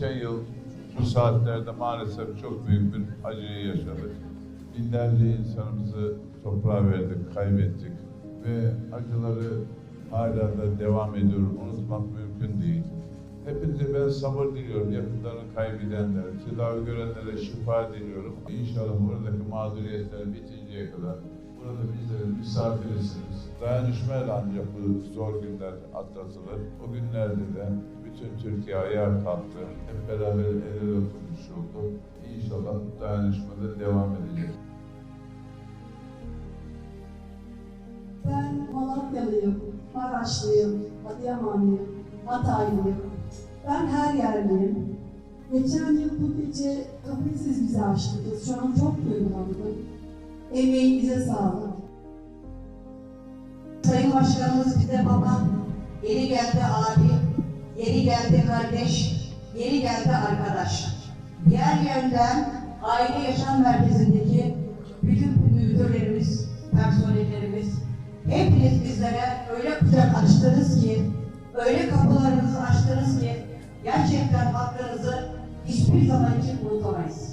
Geçen yıl bu saatlerde maalesef çok büyük bir acıyı yaşadık. Binlerce insanımızı toprağa verdik, kaybettik ve acıları hala da devam ediyorum. Unutmak mümkün değil. Hepinize ben sabır diliyorum. Yakınlarını kaybedenlere, tedavi görenlere şifa diliyorum. İnşallah buradaki mağduriyetler bitinceye kadar burada bizlerin misafirisiniz. Dayanışmayla ancak bu zor günler atlatılır. O günlerde de bütün Türkiye ayağa kalktı. Hep beraber el ele tutmuş oldu. İnşallah dayanışmada devam edecek. Ben Malatyalıyım, Maraşlıyım, Adıyamanlıyım, Hataylıyım. Ben her yerliyim. Geçen yıl bu gece kapıyı siz bize açtınız. Şu an çok duygulandım. Emeğinize sağlık. Sayın Başkanımız bize baba, yeni geldi abi, yeni geldi kardeş, yeni geldi arkadaş. Diğer yönden aile yaşam merkezindeki bütün müdürlerimiz, personellerimiz, hepiniz bizlere öyle kucak açtınız ki, öyle kapılarınızı açtınız ki, gerçekten hakkınızı hiçbir zaman için unutamayız.